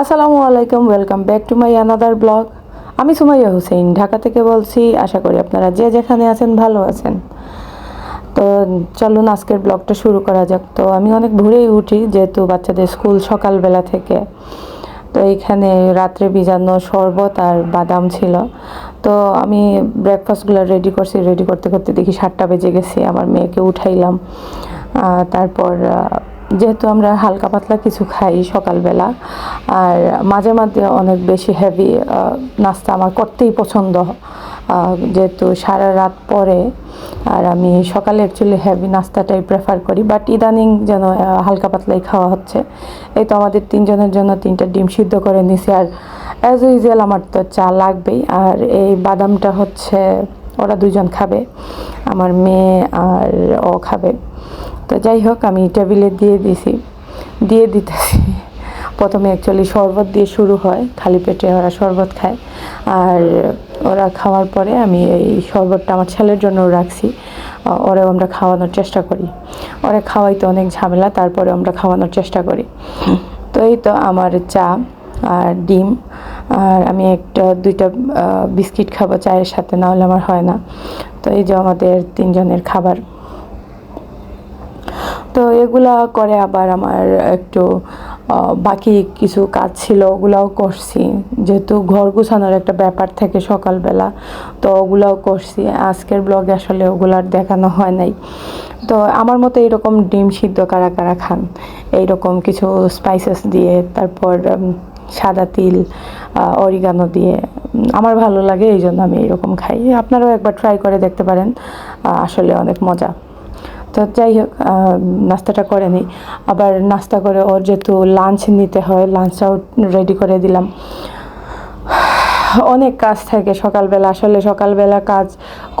আসসালামু আলাইকুম welcome back to my another blog আমি সুমাইয়া হুসেইন, ঢাকা থেকে বলছি, আশা করি আপনারা যে যেখানে আছেন ভালো আছেন। তো চলুন আজকের ব্লগটা শুরু করা যাক। তো আমি অনেক ভোরেই উঠি, যেহেতু বাচ্চাদের স্কুল সকালবেলা থেকে। তো এইখানে রাত্রে ভিজানো শরবত আর বাদাম ছিল। তো আমি ব্রেকফাস্টগুলো রেডি করছি রেডি করতে করতে দেখি সাতটা বেজে গেছে, আমার মেয়েকে উঠাইলাম। তারপর যেহেতু আমরা হালকা পাতলা কিছু খাই সকালবেলা, আর মাঝে মাঝে অনেক বেশি হেভি নাস্তা আমার করতেই পছন্দ যেহেতু সারা রাত পরে, আর আমি সকালে অ্যাকচুয়ালি হেভি নাস্তাটাই প্রেফার করি বাট ইদানিং যেন হালকা পাতলাই খাওয়া হচ্ছে। এই তো আমাদের তিনজনের জন্য তিনটা ডিম সিদ্ধ করে নিছি, আর অ্যাজ ইউজুয়াল আমার তো চা লাগবেই, আর এই বাদামটা হচ্ছে, ওরা দুজন খাবে, আমার মেয়ে আর ও খাবে। তো যাই হোক, আমি টেবিলে দিয়ে দিছি। দিয়ে দিতেছি। প্রথমে অ্যাকচুয়ালি শরবত দিয়ে শুরু হয়, খালি পেটে ওরা শরবত খায়। আর ওরা খাওয়ার পরে আমি এই শরবতটা আমার ছেলের জন্য রাখছি। ওরেও আমরা খাওয়ানোর চেষ্টা করি। ওরা খাওয়াই তো অনেক ঝামেলা তারপরে আমরা খাওয়ানোর চেষ্টা করি। তো এই তো আমার চা আর ডিম। আর আমি একটা, দুইটা বিস্কিট খাব চায়ের সাথে না হলে আমার হয় না। তো এই যে আমাদের তিনজনের খাবার। তো এগুলা করে আবার আমার একটু বাকি কিছু কাজ ছিল, ওগুলাও করছি। যেহেতু ঘর গুছানোর একটা ব্যাপার থাকে সকালবেলা, তো ওগুলাও করছি। আজকের ব্লগে আসলে ওগুলার দেখানো হয় নাই। তো আমার মতো এরকম ডিম সিদ্ধ কারা কারা খান? এইরকম কিছু স্পাইসেস দিয়ে, তারপর সাদা তিল অরিগানো দিয়ে। আমার ভালো লাগে এই জন্য আমি এরকম খাই। আপনারাও একবার ট্রাই করে দেখতে পারেন। আসলে অনেক মজা। তো যাই হোক নাস্তাটা করে নিই। আবার নাস্তা করে ওর যেহেতু লাঞ্চ নিতে হয় লাঞ্চটাও রেডি করে দিলাম। অনেক কাজ থাকে সকালবেলা, আসলে সকালবেলা কাজ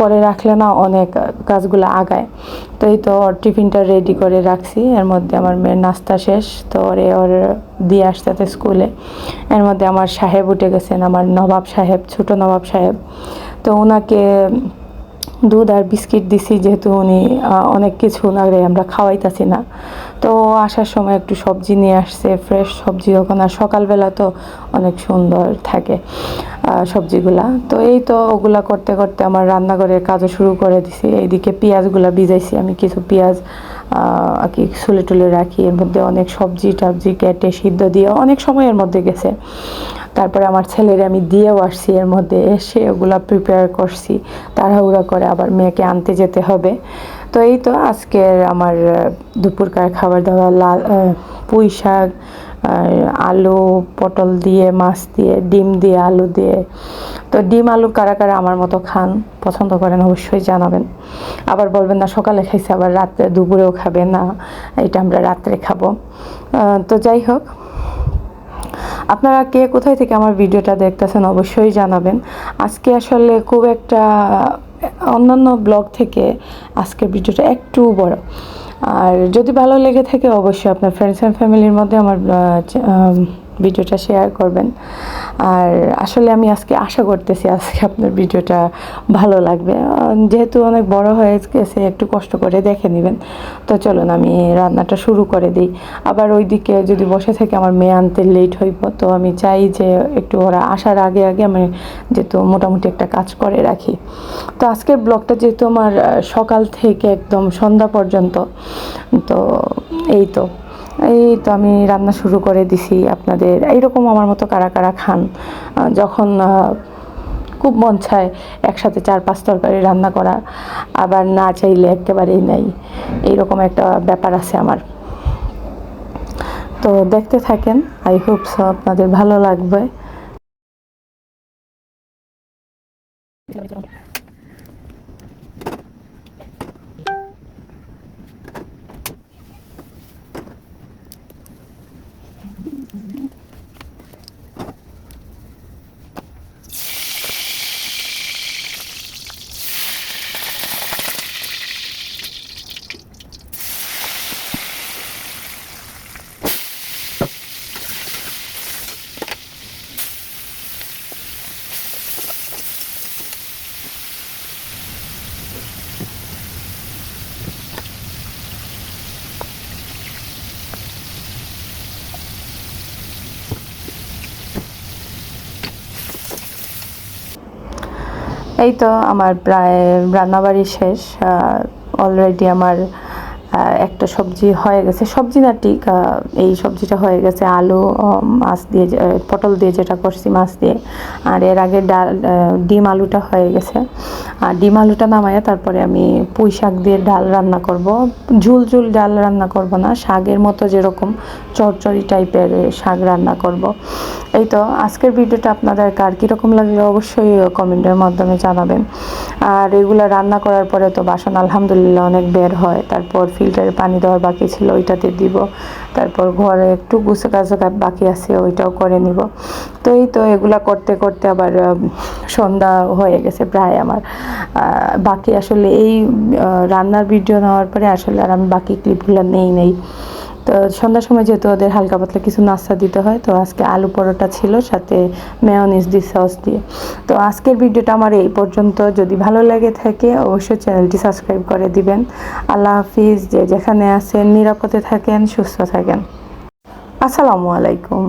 করে রাখলে না অনেক কাজগুলো আগায়। তো এই তো ওর টিফিনটা রেডি করে রাখছি। এর মধ্যে আমার মেয়ের নাস্তা শেষ, তো ওরে ওর দিয়ে আসতে স্কুলে। এর মধ্যে আমার সাহেব উঠে গেছেন, আমার নবাব সাহেব, ছোট নবাব সাহেব। তো ওনাকে দুধ আর বিস্কিট দিছি, যেহেতু উনি অনেক কিছু ওনারে আমরা খাওয়াইতাছি না। তো আসার সময় একটু সবজি নিয়ে আসছে ফ্রেশ সবজি ওখানে আর সকালবেলা তো অনেক সুন্দর থাকে সবজিগুলা। তো এই তো ওগুলা করতে করতে আমার রান্নাঘরের কাজও শুরু করে দিছি। এইদিকে পেঁয়াজগুলা ভিজাইছি, আমি কিছু পেঁয়াজ আর কি সুলে টুলে রাখি, এর মধ্যে অনেক সবজি টবজি কেটে সিদ্ধ দিয়ে অনেক সময়ের মধ্যে গেছে। তারপরে আমার ছেলের আমি দিয়েও আসছি, এর মধ্যে এসে ওগুলা প্রিপেয়ার করছি। তাড়াহুড়া করে আবার মেয়েকে আনতে যেতে হবে। তো এই তো আজকের আমার দুপুরকার খাবার দাবার, লাল পুঁই শাক আলু, পটল দিয়ে, মাছ দিয়ে, ডিম দিয়ে, আলু দিয়ে। তো ডিম, আলু কারা কারা আমার মতো খান, পছন্দ করেন অবশ্যই জানাবেন। আবার বলবেন না, সকালে খাইছে, আবার রাত্রে দুপুরেও খাবে, না, এটা আমরা রাত্রে খাব। তো যাই হোক। আপনারা কে কোথায় থেকে আমার ভিডিওটা দেখতেছেন অবশ্যই জানাবেন। আজকে আসলে খুব একটা, অন্যান্য ব্লগ থেকে আজকের ভিডিওটা একটু বড়। আর যদি ভালো লেগে থাকে অবশ্যই আপনার ফ্রেন্ডস অ্যান্ড ফ্যামিলির মধ্যে আমার ভিডিওটা শেয়ার করবেন। আর আসলে আমি আজকে আশা করতেছি আজকে আপনার ভিডিওটা ভালো লাগবে। যেহেতু অনেক বড় হয়ে গেছে, একটু কষ্ট করে দেখে নেবেন। তো চলুন আমি রান্নাটা শুরু করে দিই। আবার ওইদিকে যদি বসে থেকে আমার মেয়ে আনতে লেট হইব, তো আমি চাই যে একটু ওরা আসার আগে আগে আমি যেহেতু মোটামুটি একটা কাজ করে রাখি। তো আজকের ব্লগটা যেহেতু আমার সকাল থেকে একদম সন্ধ্যা পর্যন্ত, তো এই তো। এই তো আমি রান্না শুরু করে দিছি আপনাদের। এইরকম আমার মতো কারা কারা খান যখন খুব মন চায় একসাথে চার পাঁচ তরকারি রান্না করা, আবার না চাইলে একেবারেই নাই। এইরকম একটা ব্যাপার আছে আমার। তো দেখতে থাকেন আই হোপ সো আপনাদের ভালো লাগবে। এই তো আমার প্রায় রান্নাবাড়ি শেষ অলরেডি আমার একটা সবজি হয়ে গেছে। সবজি না ঠিক এই সবজিটা হয়ে গেছে আলু মাছ দিয়ে পটল দিয়ে যেটা করছি মাছ দিয়ে। আর এর আগে ডাল ডিম আলুটা হয়ে গেছে। আর ডিম আলুটা নামাইয়া তারপরে আমি পুঁই শাক দিয়ে ডাল রান্না করব। ঝুল ঝুল ডাল রান্না করব না, শাকের মতো যেরকম চরচরি টাইপের শাক রান্না করব। এই তো, আজকের ভিডিওটা আপনাদের কার কীরকম লাগল অবশ্যই কমেন্টের মাধ্যমে জানাবেন। আর এগুলো রান্না করার পরে তো বাসন আলহামদুলিল্লাহ অনেক বের হয়, তারপর ফিল্টারে পানি দেওয়ার বাকি ছিল, ওইটাতে দিব। তারপর ঘরে একটু গুছে কাজ বাকি আছে, ওইটাও করে নিব। তো এই তো, এগুলা করতে করতে আবার সন্ধ্যা হয়ে গেছে প্রায় আমার। বাকি আসলে এই রান্নার ভিডিও নেওয়ার পরে আসলে আর আমি বাকি ক্লিপগুলো নেই নেই। তো সন্ধ্যার সময় যেহেতু ওদের হালকা পাতলা কিছু নাস্তা দিতে হয়, তো আজকে আলু পরোটা ছিল, সাথে মেয়নিজ দি সস দিয়ে। তো আজকের ভিডিওটা আমার এই পর্যন্ত। যদি ভালো লাগে থাকে, অবশ্যই চ্যানেলটি সাবস্ক্রাইব করে দিবেন। আল্লাহ হাফিজ, যে যেখানে আছেন, নিরাপদে থাকেন, সুস্থ থাকেন। আসসালামু আলাইকুম।